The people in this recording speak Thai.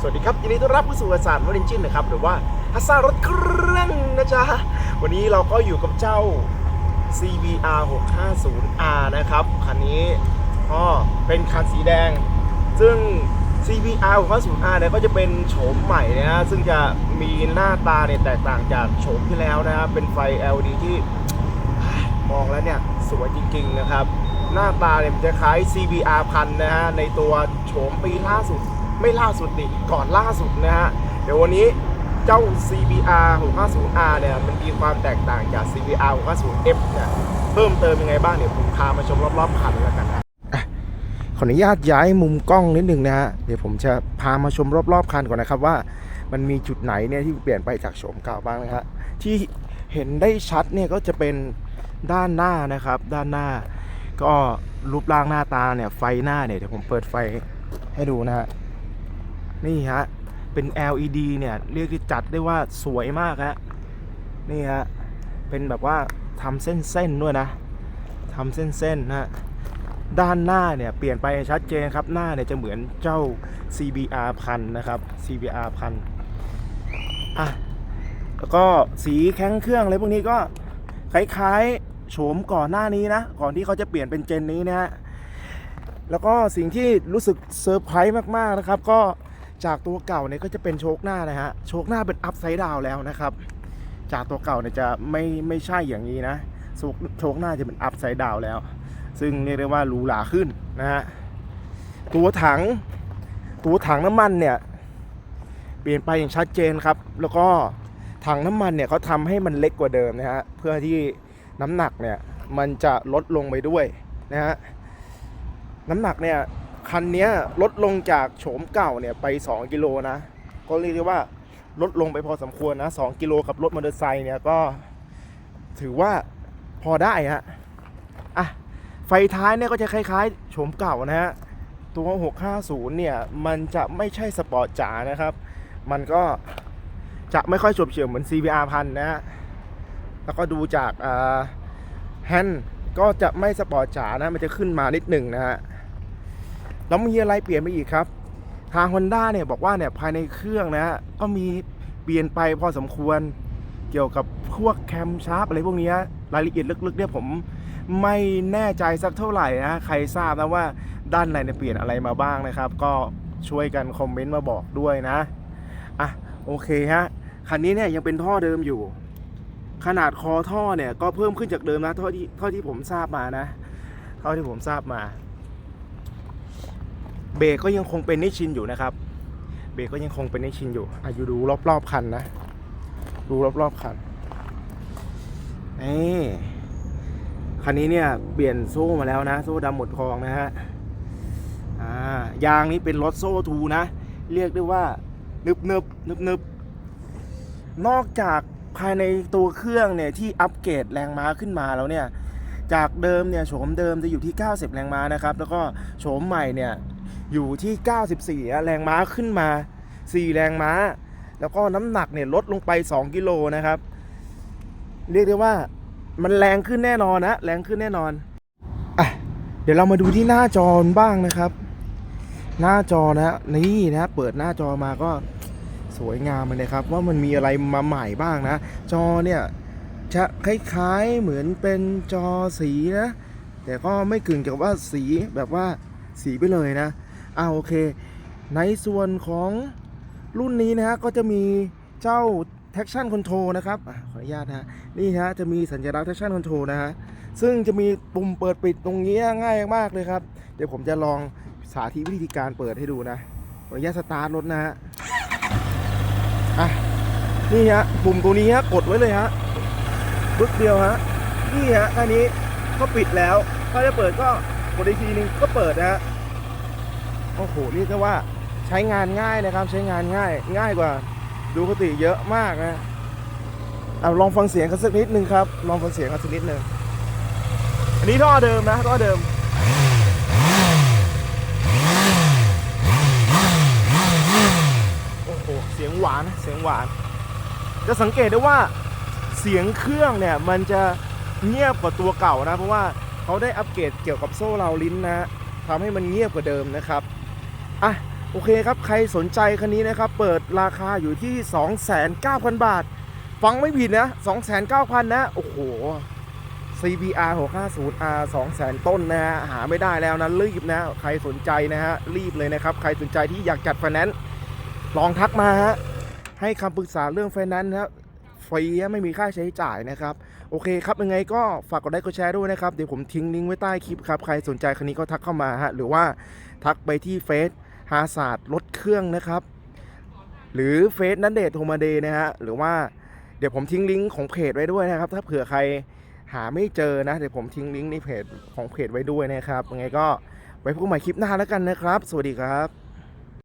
สวัสดีครับยินดีต้อนรับเข้สู่อาสารวอรินจินนะครับหรือว่าฮัสซารถเครื่องนะจ๊ะวันนี้เราก็อยู่กับเจ้า CBR 650R นะครับคันนี้ก็เป็นคันสีแดง ซึ่ง CBR 650R เนี่ยก็จะเป็นโฉมใหม่นะฮะซึ่งจะมีหน้าตาเนี่ยแตกต่างจากโฉมที่แล้วนะครับเป็นไฟ LED ที่มองแล้วเนี่ยสวยจริงๆนะครับ หน้าตาเนี่ยมันจะคล้าย CBR พันนะฮะในตัวโฉมปีล่าสุด ไม่ล่าสุดดิก่อนล่าสุดนะฮะ เดี๋ยววันนี้เจ้า CBR 650R เนี่ยมันมีความแตกต่างจาก CBR 650F เนี่ยเพิ่มเติมยังไงบ้างเนี่ยผมพามาชมรอบๆคันแล้วกันนะขออนุญาตย้ายมุมกล้องนิดนึงนะฮะเดี๋ยวผมจะพามาชมรอบๆคันก่อนนะครับว่า มันมีจุดไหนเนี่ยที่เปลี่ยนไปจากโฉมเก่าบ้างนะฮะที่เห็นได้ชัดเนี่ยก็จะเป็นด้านหน้านะครับ ด้านหน้า ก็รูปร่างหน้าตาเนี่ยไฟหน้าเนี่ยเดี๋ยวผมเปิดไฟให้ดูนะฮะ นี่ฮะ เป็น LED เนี่ย เรียกได้จัดได้ว่าสวยมากฮะ นี่ฮะ เป็นแบบว่าทำเส้นๆด้วยนะทำเส้นๆนะฮะ ด้านหน้าเนี่ย เปลี่ยนไปชัดเจนครับ หน้าเนี่ยจะเหมือนเจ้า CBR พันนะครับ CBR พันอะ แล้วก็สีแข้งเครื่องอะไรพวกนี้ก็คล้ายๆโฉมก่อนหน้านี้นะ ก่อนที่เขาจะเปลี่ยนเป็นเจนนี้นะฮะแล้วก็สิ่งที่รู้สึกเซอร์ไพรส์มาก ๆ นะครับ ก็ จากตัวเก่าเนี่ยก็จะเป็นโชคหน้านะฮะ โชคหน้าเป็นอัพไซด์ดาวแล้วนะครับ จากตัวเก่าเนี่ยจะไม่ไม่ใช่อย่างนี้นะ โชคโชคหน้าจะเป็นอัพไซด์ดาวแล้ว ซึ่งเรียกได้ว่าหรูหราขึ้นนะฮะ ตัวถัง ตัวถังน้ำมันเนี่ย เปลี่ยนไปอย่างชัดเจนครับ แล้วก็ถังน้ำมันเนี่ยเขาทำให้มันเล็กกว่าเดิมนะฮะ เพื่อที่น้ำหนักเนี่ยมันจะลดลงไปด้วยนะฮะ น้ำหนักเนี่ย คันนี้ลดลงจากโฉมเก่าเนี่ยไป 2 กิโลนะ ก็เรียกได้ว่าลดลงไปพอสมควรนะ2กิโลกับรถมอเตอร์ไซค์เนี่ยก็ถือว่าพอได้ฮะอะไฟท้ายเนี่ยก็จะคล้ายๆโฉมเก่านะฮะตัว 650 เนี่ย มันจะไม่ใช่สปอร์ตจ๋านะครับ มันก็จะไม่ค่อยฉบเฉี่ยวเหมือน CBR พันนะฮะ แล้วก็ดูจากแฮนด์ก็จะไม่สปอร์ตจ๋านะ มันจะขึ้นมานิดหนึ่งนะฮะ แล้วมีอะไรเปลี่ยนไปอีกครับทาง Honda เนี่ยบอกว่าเนี่ยภายในเครื่องนะก็มีเปลี่ยนไปพอสมควรเกี่ยวกับพวกแคมชาร์ปอะไรพวกนี้รายละเอียดลึกๆเนี่ยผมไม่แน่ใจสักเท่าไหร่นะใครทราบนะว่าด้านในเนี่ยเปลี่ยนอะไรมาบ้างนะครับ ก็ช่วยกันคอมเมนต์มาบอกด้วยนะอะโอเคฮะคันนี้เนี่ยยังเป็นท่อเดิมอยู่ ขนาดคอท่อเนี่ยก็เพิ่มขึ้นจากเดิมนะเท่าที่เท่าที่ผมทราบมานะเท่าที่ผมทราบมา เบรกก็ยังคงเป็นนิชินอยู่นะครับ เบรกก็ยังคงเป็นนิชินอยู่อายุดูรอบๆคันนะ ดูรอบๆคันนี่คันนี้เนี่ยเปลี่ยนโซ่มาแล้วนะ โซ่ดำหมดคลองนะฮะอ่ายางนี้เป็นรถโซ่ทูนะ เรียกได้ว่านึบนึบนึบนึบนอกจากภายในตัวเครื่องเนี่ยที่อัปเกรดแรงม้าขึ้นมาแล้วเนี่ย จากเดิมเนี่ยโฉมเดิมจะอยู่ที่ 90 แรงม้านะครับ แล้วก็โฉมใหม่เนี่ย อยู่ที่ 94 แรงม้าขึ้นมา 4 แรงม้า แล้วก็น้ำหนักเนี่ยลดลงไป 2 กิโลนะครับ เรียกได้ว่ามันแรงขึ้นแน่นอนนะ แรงขึ้นแน่นอน อะ เดี๋ยวเรามาดูที่หน้าจอบ้างนะครับ หน้าจอนะนี่นะเปิดหน้าจอมาก็สวยงามเลยครับ ว่ามันมีอะไรมาใหม่บ้างนะ จอเนี่ยจะคล้ายๆเหมือนเป็นจอสีนะ แต่ก็ไม่กึ่งกับว่าสีแบบว่า สีไปเลยนะอ่าโอเค ในส่วนของรุ่นนี้นะฮะก็จะมีเจ้า traction control นะครับอขออนุญาตนะฮะนี่ฮะจะมีสัญลักษณ์ traction control นะฮะซึ่งจะมีปุ่มเปิดปิดตรงนี้ง่ายมากเลยครับ เดี๋ยวผมจะลองสาธิตวิธีการเปิดให้ดูนะขออนุญาตสตาร์ทรถนะฮะอะนี่ฮะปุ่มตัวนี้ฮะกดไว้เลยฮะปึ๊กเดียวฮะนี่ฮะแค่นี้ก็ปิดแล้วถ้าจะเปิดก็ กดอีกทีนึงก็เปิดนะฮะโอ้โหนี่ก็ว่าใช้งานง่ายนะครับ ใช้งานง่ายง่ายกว่าดูปกติเยอะมากนะเอาลองฟังเสียงกันสักนิดนึงครับ ลองฟังเสียงกันสักนิดนึงอันนี้ท่อเดิมนะท่อเดิมโอ้โหเสียงหวานเสียงหวาน จะสังเกตได้ว่าเสียงเครื่องเนี่ยมันจะเงียบกว่าตัวเก่านะเพราะว่า เขาได้อัปเกรดเกี่ยวกับโซ่เราลิ้นนะทำให้มันเงียบกว่าเดิมนะครับอะโอเคครับ ใครสนใจคันนี้นะครับ เปิดราคาอยู่ที่ 29,000บาท ฟังไม่ผิดนะ 29,000 นะ โอ้โห CBR 650R 200,000 ต้นนะฮะ หาไม่ได้แล้วนะ รีบนะ ใครสนใจนะฮะ รีบเลยนะครับ ใครสนใจที่อยากจัดไฟแนนซ์ ลองทักมาฮะ ให้คำปรึกษาเรื่องไฟแนนซ์นะครับฟรีไม่มีค่าใช้จ่ายนะครับ โอเคครับยังไงก็ฝากกดไลค์กดแชร์ด้วยนะครับ เดี๋ยวผมทิ้งลิงก์ไว้ใต้คลิปครับ ใครสนใจคันนี้ก็ทักเข้ามาฮะหรือว่าทักไปที่เฟซฮาศาสตร์รถเครื่องนะครับ หรือเฟซนันเดชโทมาเดย์นะฮะหรือว่าเดี๋ยวผมทิ้งลิงก์ของเพจไว้ด้วยนะครับ ถ้าเผื่อใครหาไม่เจอนะ เดี๋ยวผมทิ้งลิงก์ในเพจของเพจไว้ด้วยนะครับยังไงก็ไว้พบกันใหม่คลิปหน้าแล้วกันนะครับ สวัสดีครับ